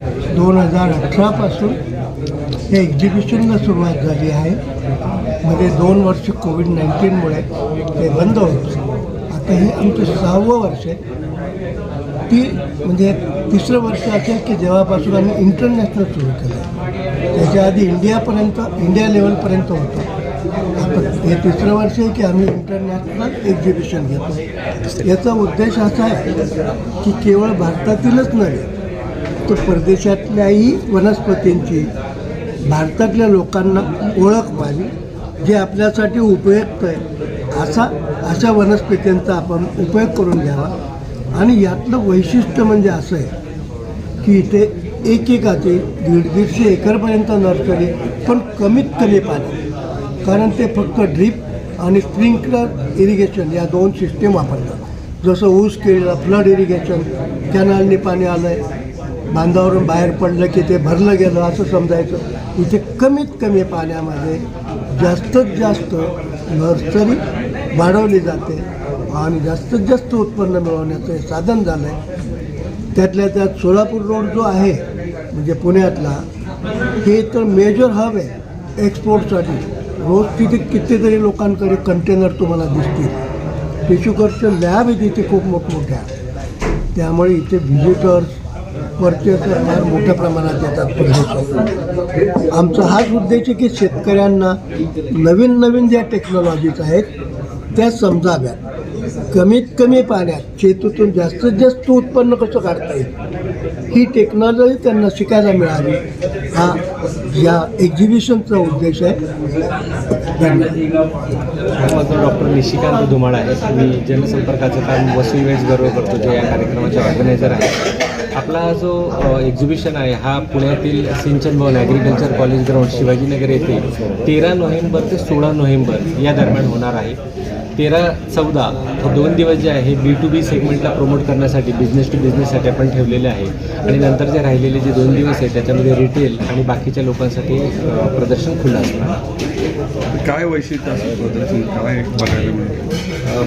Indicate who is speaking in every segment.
Speaker 1: दोन हजार अठरापासून हे एक्झिबिशनला सुरुवात झाली आहे. मध्ये दोन वर्ष कोविड नाईन्टीनमुळे ते बंद होतं आता हे आमचं सहावं वर्ष आहे. ती म्हणजे तिसरं वर्ष असेल की जेव्हापासून आम्ही इंटरनॅशनल सुरू केलं त्याच्या आधी इंडियापर्यंत इंडिया लेवलपर्यंत होतो. हे तिसरं वर्ष आहे की आम्ही इंटरनॅशनल एक्झिबिशन घेतो याचा उद्देश असा आहे की केवळ भारतातीलच नव्हे तर परदेशातल्याही वनस्पतींची भारतातल्या लोकांना ओळख व्हावी जे आपल्यासाठी उपयुक्त आहे असा अशा वनस्पतींचा आपण उपयोग करून घ्यावा. आणि यातलं वैशिष्ट्य म्हणजे असं आहे की इथे एकेकाचे दीड दीडशे एकरपर्यंत नर्सरी पण कमीत कमी पाणी. कारण ते फक्त ड्रीप आणि स्प्रिंकलर इरिगेशन या दोन सिस्टीम वापरतात. जसं ऊस केळीला फ्लड इरिगेशन कॅनलनी पाणी आलं आहे बांधावरून बाहेर पडलं की ते भरलं गेलं असं समजायचं. इथे कमीत कमी पाण्यामध्ये जास्तीत जास्त नर्सरी वाढवली जाते आणि जास्तीत जास्त उत्पन्न मिळवण्याचं हे साधन झालं आहे त्यातल्या त्यात सोलापूर रोड जो आहे म्हणजे पुण्यातला हे तर मेजर हब आहे एक्सपोर्टसाठी रोज तिथे कितीतरी लोकांकडे कंटेनर तुम्हाला दिसतील. टिश्यू लॅब आहे तिथे खूप मोठमोठ्या. त्यामुळे इथे व्हिजिटर्स परचेसर फार मोठ्या प्रमाणात येतात आमचा हाच उद्देश आहे की शेतकऱ्यांना नवीन नवीन ज्या टेक्नॉलॉजीज आहेत त्या समजाव्यात. कमीत कमी पाण्यात शेतीतून जास्तीत जास्त उत्पन्न कसं काढता येईल? ही टेक्नॉलॉजी त्यांना शिकायला मिळावी. हा या एक्झिबिशनचा उद्देश आहे. धन्यवाद.
Speaker 2: माझं डॉक्टर निशिकांत धुमाळ आहे मी जनसंपर्काचं काम वसई वेळेस गर्व करतो जे या कार्यक्रमाचे ऑर्गनायझर आहे आपला जो एक्झिबिशन आहे हा पुण्यातील Sinchan Bhavan agriculture college ground Shivajinagar येथे तेरा नोव्हेंबर ते सोळा नोव्हेंबर या दरम्यान होणार आहे. तेरा चौदा हे दोन दिवस जे आहे बी टू बी सेगमेंटला प्रमोट करण्यासाठी बिझनेस टू बिझनेससाठी आपण ठेवलेले आहे. आणि नंतर जे राहिलेले जे दोन दिवस आहेत त्याच्यामध्ये रिटेल आणि बाकीच्या लोकांसाठी प्रदर्शन खुलं असणार.
Speaker 3: काय वैशिष्ट्य प्रदर्शन? काय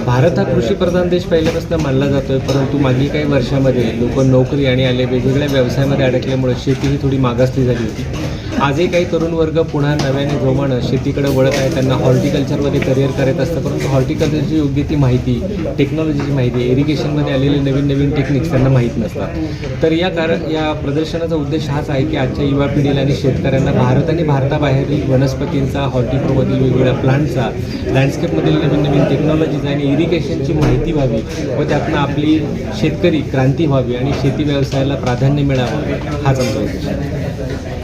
Speaker 2: भारत हा कृषीप्रधान देश पहिल्यापासून मानला जातोय परंतु मागील काही वर्षामध्ये लोक नोकरी आणि आले वेगवेगळ्या व्यवसायामध्ये अडकल्यामुळे शेती ही थोडी मागासली झाली होती. आजही काही तरुण वर्ग पुन्हा नव्याने जोमानं शेतीकडे वळत आहे त्यांना हॉर्टिकल्चरमध्ये करिअर करत असतं. परंतु हॉर्टिकल्चरची योग्य ती माहिती टेक्नॉलॉजीची माहिती इरिगेशनमध्ये आलेले नवीन नवीन टेक्निक्स त्यांना माहीत नसतात. तर या कारण या प्रदर्शनाचा उद्देश हाच आहे की आजच्या युवा पिढीला आणि शेतकऱ्यांना भारत आणि भारताबाहेरील वनस्पतींचा हॉर्टिप्रोमधील वेगवेगळ्या प्लांटचा लँडस्केपमधील नवीन नवीन टेक्नॉलॉजीज आणि इरिगेशनची माहिती व्हावी व त्यातनं आपली शेतकरी क्रांती व्हावी आणि शेती व्यवसायाला प्राधान्य मिळावं हाच आमचा उद्देश आहे.